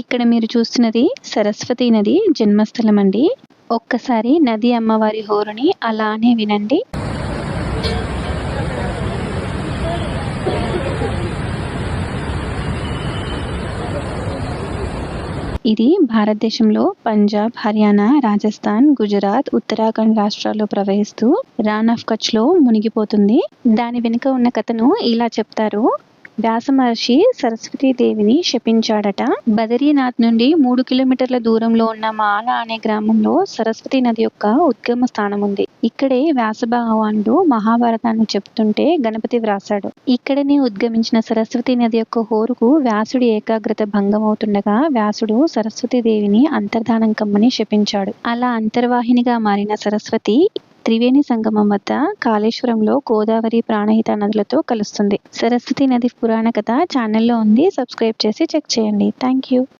ఇక్కడ మీరు చూస్తున్నది సరస్వతి నది జన్మస్థలం అండి. ఒక్కసారి నది అమ్మవారి హోరుని అలానే వినండి. ఇది భారతదేశంలో పంజాబ్ హర్యానా రాజస్థాన్ గుజరాత్ ఉత్తరాఖండ్ రాష్ట్రాల్లో ప్రవహిస్తూ రాన్ ఆఫ్ కచ్లో మునిగిపోతుంది. దాని వెనుక ఉన్న కథను ఇలా చెప్తారు. వ్యాస మహర్షి సరస్వతీదేవిని శపించాడట. బదరీనాథ్ నుండి మూడు కిలోమీటర్ల దూరంలో ఉన్న మాల అనే గ్రామంలో సరస్వతి నది యొక్క ఉద్గమ స్థానం ఉంది ఇక్కడే వ్యాస భగవానుడు మహాభారతాన్ని చెప్తుంటే గణపతి వ్రాసాడు ఇక్కడనే ఉద్గమించిన సరస్వతి నది యొక్క హోరుకు వ్యాసుడి ఏకాగ్రత భంగం అవుతుండగా వ్యాసుడు సరస్వతి దేవిని అంతర్ధానం కమ్మని శపించాడు. అలా అంతర్వాహినిగా మారిన సరస్వతి త్రివేణి సంగమం వద్ద కాళేశ్వరంలో గోదావరి ప్రాణహిత నదులతో కలుస్తుంది. సరస్వతి నది పురాణ కథ ఛానల్లో ఉంది. సబ్స్క్రైబ్ చేసి చెక్ చేయండి. Thank you